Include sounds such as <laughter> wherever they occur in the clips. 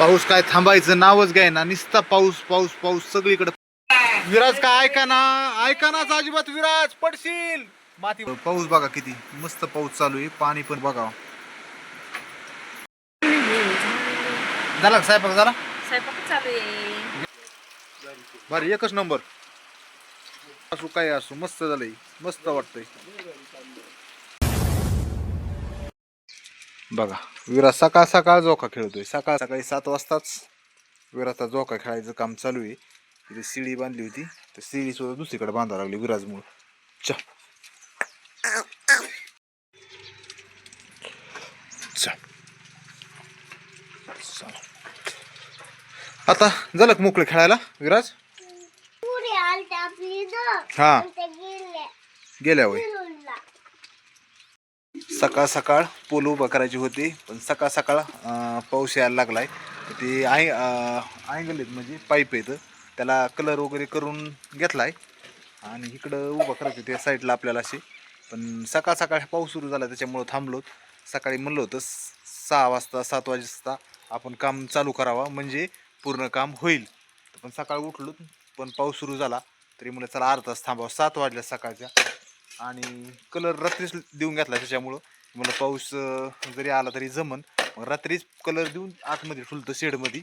पाऊस काय थांबायचं नावच घ्याय ना नुसता पाऊस पाऊस पाऊस सगळीकडे. विराज काय ऐका ना ऐका नाच अजिबात विराज पडशील. माती पाऊस बघा किती मस्त पाऊस चालू आहे पाणी पण बघा. झाला का स्वयंपाक झाला? स्वयंपाक चालू आहे. बरं एकच नंबर. असू काय असू मस्त झालंय मस्त वाटतंय. बघा. विराज सकाळ सकाळ जोका खेळतोय. सकाळ सकाळी सात वाजताच विराजचा जोका खेळायचं काम चालू आहे. तिथे शिडी बांधली होती. तर शिडी सुद्धा दुसरीकडे बांधावं लागली विराजमुळं. चा. आता झालं मोकळे खेळायला विराज? इथं. हा. गेल्या. वय. सकाळ सकाळ पोल उभं करायची होती पण सकाळ सकाळ पाऊस यायला लागला आहे ते आय अँगल आहेत म्हणजे पाईप आहेत त्याला कलर वगैरे करून घेतला आहे आणि इकडं उभं करायचं त्या साईडला आपल्याला असे पण सकाळ सकाळ पाऊस सुरू झाला त्याच्यामुळं थांबलो सकाळी म्हणलं होतं सहा वाजता सात वाजता आपण काम चालू करावं म्हणजे पूर्ण काम होईल. पण सकाळी उठलो पण पाऊस सुरू झाला तरी म्हणलं चला अर्धा तास थांबावं सात वाजल्या सकाळच्या. आणि कलर रात्रीच देऊन घेतला त्याच्यामुळं. मला पाऊस जरी आला तरी जमन. मग रात्रीच कलर देऊन आतमध्ये ठुलतं शेडमध्ये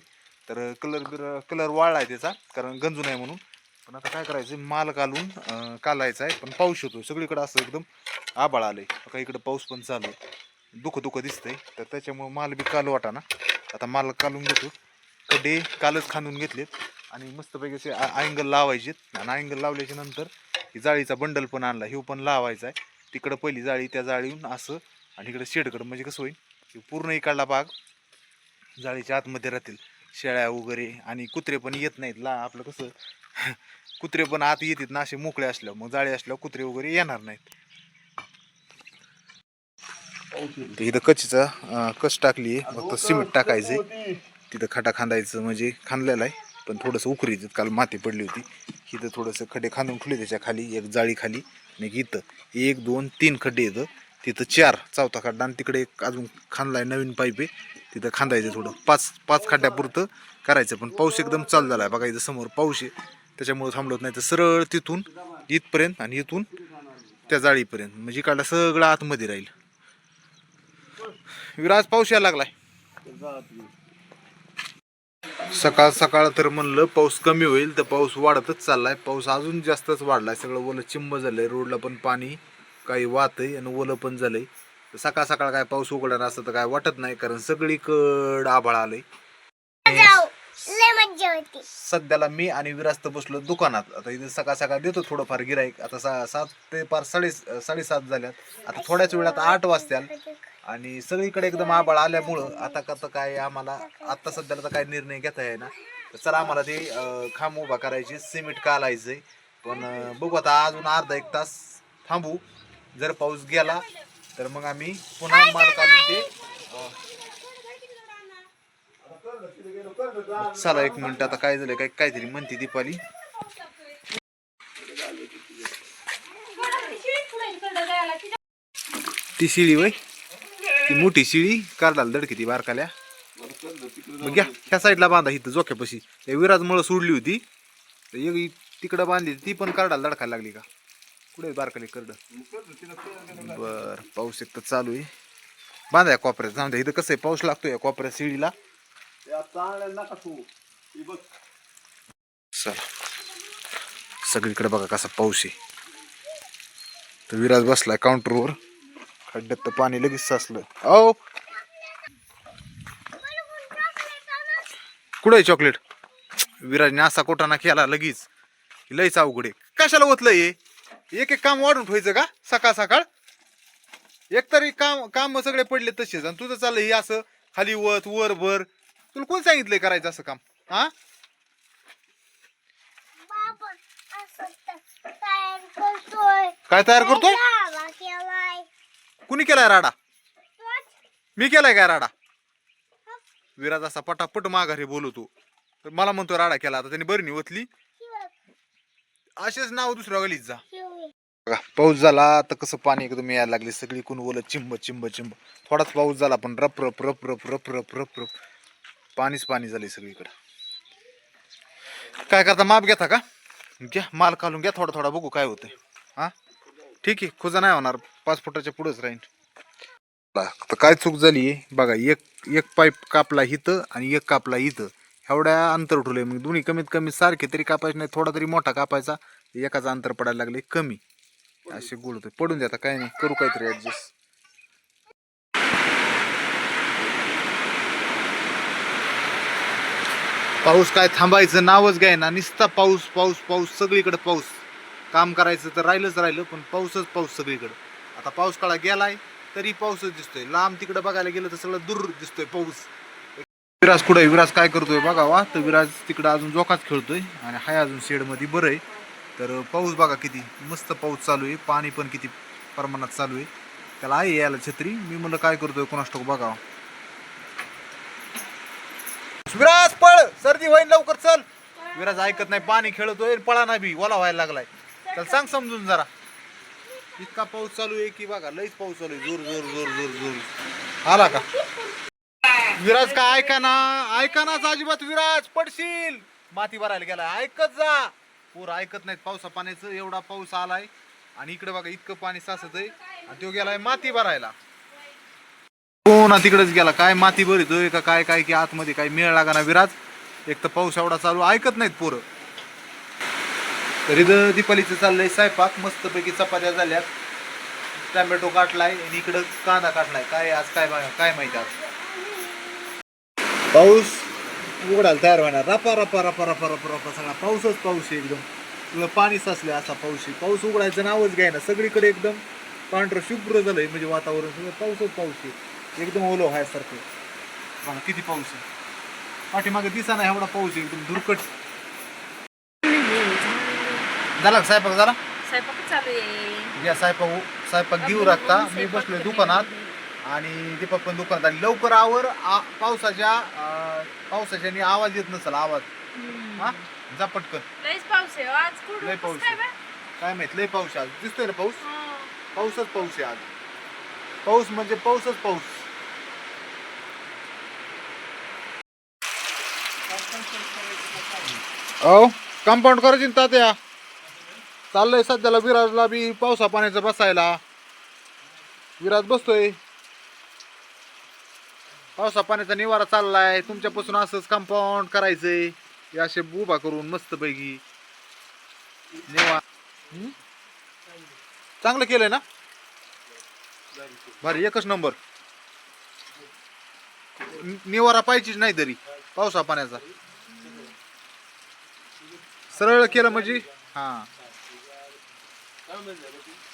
तर कलर बिर कलर वाळला आहे त्याचा कारण गंजू नाही म्हणून. पण आता काय करायचं माल घालून कालायचा आहे पण पाऊस होतो सगळीकडं असं एकदम आबाळ आहे का इकडं पाऊस पण चालू आहे. दुखं दुःख दिसतंय. तर त्याच्यामुळं माल बी काल वाटाना. आता माल कालून घेतो. कडे कालच खांदून घेतलेत. आणि मस्तपैकी असे अँगल लावायचेत. आणि अँगल लावल्याच्या नंतर की जाळीचा बंडल पण आणला ह्यो पण लावायचा आहे तिकडं पहिली जाळी त्या जाळीहून असं आणि इकडं शेडकडं म्हणजे कसं होईल की पूर्ण इकडला भाग जाळीच्या आतमध्ये राहतील. शेळ्या वगैरे आणि कुत्रे पण येत नाहीत. ला आपलं कसं <laughs> कुत्रे पण आत येतात ना असे मोकळे असल्यावर. मग जाळी असल्यावर कुत्रे वगैरे येणार नाहीत. इथं कचीचा कच टाकली आहे फक्त सिमेंट टाकायचंय. तिथं खाटा खांदायचं म्हणजे खांदलेला आहे. पण थोडंसं उकरीत काल माती पडली होती. इथं थोडंसं खड्डे खांदून ठेवले त्याच्याखाली एक जाळी खाली आणि इथं एक दोन तीन खड्डे येतं. तिथं चार चौथा खड्डा आणि तिकडे एक अजून खांदलाय नवीन पाईप आहे. तिथं खांदायचं थोडं. पाच पाच खड्ड्यापुरतं करायचं पण पाऊस एकदम चालू झाला आहे बघा इथं समोर पाऊस आहे. त्याच्यामुळं थांबलत नाही. तर सरळ तिथून इथपर्यंत आणि इथून त्या जाळीपर्यंत. म्हणजे काढला सगळं आतमध्ये राहील. विराज पाऊस यायला लागलाय. सकाळ सकाळ तर म्हणलं पाऊस कमी होईल तर पाऊस वाढतच चाललाय. पाऊस अजून जास्तच वाढलाय. सगळं ओलं चिंब झालंय रोडला पण पाणी काही वाहत आहे आणि ओलं पण झालंय. सकाळ सकाळ काय पाऊस उघडणार असं तर काय वाटत नाही कारण सगळीकड आभाळ आलंय. सध्याला मी आणि विरास्त बसलो दुकानात. आता इथे सकाळ सकाळ देतो थोडंफार गिराईक आता सा सात ते पार साडे साडेसात झाल्यात. आता थोड्याच वेळात आठ वाजत्याल आणि सगळीकडे एकदम आबाळ आल्यामुळं आता कसं काय आम्हाला आता सध्याला तर काय निर्णय घेता ना तर चला आम्हाला ते खांब उभा करायचे सिमेंट कालायचंय पण बघू आता अजून अर्धा एक तास थांबू. जर पाऊस गेला तर मग आम्ही पुन्हा माल काढून ते चला एक मिनिट आता काय झालं काय काहीतरी म्हणते दीपाली. ती शिळी वय ती मोठी शिळी कारडाला दडकी ती बारकाल्या. मग घ्या ह्या साईडला बांधा इथं जोक्यापाशी. त्या विराज सोडली होती. तर एक तिकडं बांधली ती पण काढायला दडकायला लागली का? कुठे बारकाली करड? बर पाऊस एक तर चालू आहे. बांधा या कॉपऱ्यात जाऊन द्या. इथं कसं आहे पाऊस लागतोय या कॉपऱ्या शिळीला. चला. सगळीकडे बघा कसा पाऊस आहे. तर विराज बसलाय काउंटरवर खड्ड्यात तर पाणी लगेच साचलं. अहो! कुठं आहे चॉकलेट विराजने असा कोटाना केला लगेच. लयच अवघड आहे. कशाला ओतलं हे? एक एक काम वाढून ठेवायचं का? सकाळ सकाळ? एक तरी काम काम सगळे पडले तसेच. आणि तुझं चाललं हे असं खाली वत वर भर तुला कोण सांगितलंय करायचं असं काम? हा? काय तयार करतोय? कुणी केलाय राडा? मी केलाय काय राडा? विराज असा पटापट माघारी बोलवतो तर मला म्हणतो राडा केला आता त्याने बरणी ओतली असेच नाव दुसऱ्या गलीत जा. बघा पाऊस झाला तर कसं पाणी एकदम यायला लागले सगळी कोण ओलं चिंब चिंब चिंब. थोडाच पाऊस झाला पण रप रप रप रप रप रप रप रप. पाणीच पाणी झाले सगळीकडं. काय करता माप घेता का? घ्या माल काढून घ्या थोडा थोडा बघू काय होतंय. हा? ठीक आहे खुजा नाही होणार. पाच फुटाच्या पुढेच राहील तर काय चूक झाली बघा एक एक पाईप कापला इथं आणि एक कापला इथं. एवढ्या अंतर ठेवलंय मग. दोन्ही कमीत कमी सारखे तरी कापायचे नाही थोडा तरी मोठा कापायचा. एकाचं अंतर पडायला लागले कमी. असे गुळ होते. पडून द्या आता काय नाही करू काहीतरी ऍडजस्ट पाऊस काय थांबायचं नावच घ्याय ना नुसता पाऊस पाऊस पाऊस सगळीकडे पाऊस. काम करायचं तर राहिलंच राहिलं पण पाऊसच पाऊस सगळीकडे. आता पाऊस काळा गेलाय तरी पाऊसच दिसतोय. लांब तिकडे बघायला गेलं तर सगळं दूर दिसतोय पाऊस. विराज कुठे विराज काय करतोय बघावा तर विराज तिकडे अजून जोकात खेळतोय आणि हाय अजून शेडमध्ये बरं आहे. तर पाऊस बघा किती मस्त पाऊस चालू आहे. पाणी पण किती प्रमाणात चालू आहे. त्याला आहे यायला छत्री. मी म्हणलं काय करतोय कोणास ठाऊक बघावं विराज पळ! सर्दी होईल लवकर चल. विराज ऐकत नाही. पाणी खेळतोय पळा ना बी. ओला व्हायला लागलाय. चल सांग समजून जरा. इतका पाऊस चालू आहे की बघा लईच पाऊस चालू आहे. जोर जोर जोर जोर जोर. आला का? विराज का? ऐका ना ऐका नाच अजिबात विराज पडशील. माती भरायला गेला ऐकत जा. पूर ऐकत नाहीत पावसा पाण्याचं. एवढा पाऊस आलाय. आणि इकडे बघा इतकं पाणी साचत आहे आणि तो गेलाय माती भरायला. हो ना तिकडेच गेला. काय माती भरितोय का? काय काय की आतमध्ये काय मेळ लागा ना विराज? एक तर पाऊस एवढा चालू. ऐकत नाहीत पोरं. तर दीपालीचं चाललंय स्वयंपाक मस्तपैकी चपात्या झाल्यात. टॅमॅटो काटलाय आणि इकडं कांदा काटलाय. काय आज काय काय माहिती आज? पाऊस उघडायला तयार होणार. रपा रपा रपा रपा रपा रपा. सगळा पाऊसच पाऊस आहे एकदम. तुला पाणी साचलं असा पाऊस आहे. पाऊस उघडायचं नावच घ्याय ना सगळीकडे एकदम पांढरं शुभ्र झालंय. म्हणजे वातावरण सगळं पाऊसच पाऊस आहे. एकदम ओलो व्हायसारखं सारखं किती पाऊस आहे. पाठीमागे दिसा नाही एवढा पाऊस आहे. एकदम धुरकट. झाला का स्वयंपाक झाला? स्वयंपाक चालू आहे. या स्वयंपाक स्वयंपाक घेऊ लागता मी बसलोय दुकानात. आणि दीपक पण दुकानात आणि लवकर आवर. आ- पावसाच्या अं, पावसाच्याने आवाज येत नसेल आवाज. हा? जा पटकन. लईच पाऊस आहे हो आज. कुठं लय पाऊस काय आहे. बा? काय माहीत लय पाऊस आहे आज. दिसतोय ना पाऊस? हो. पाऊसच पाऊस आहे आज. पाऊस म्हणजे पाऊसच पाऊस. अहो कंपाऊंड करायची ना तात्या? चाललंय सध्याला विराजला बी पावसा पाण्याचं बसायला. विराज बसतोय. पावसा पाण्याचा निवारा चाललाय. तुमच्यापासून असंच कंपाऊंड करायचंय. हे असे उभा करून मस्तपैकी निवा चांगलं केलंय ना? भारी एकच नंबर. निवारा पाहिजेच नाही तरी पावसा पाण्याचा. सरळ केलं म्हणजे? हा. Tamam ben de bakayım.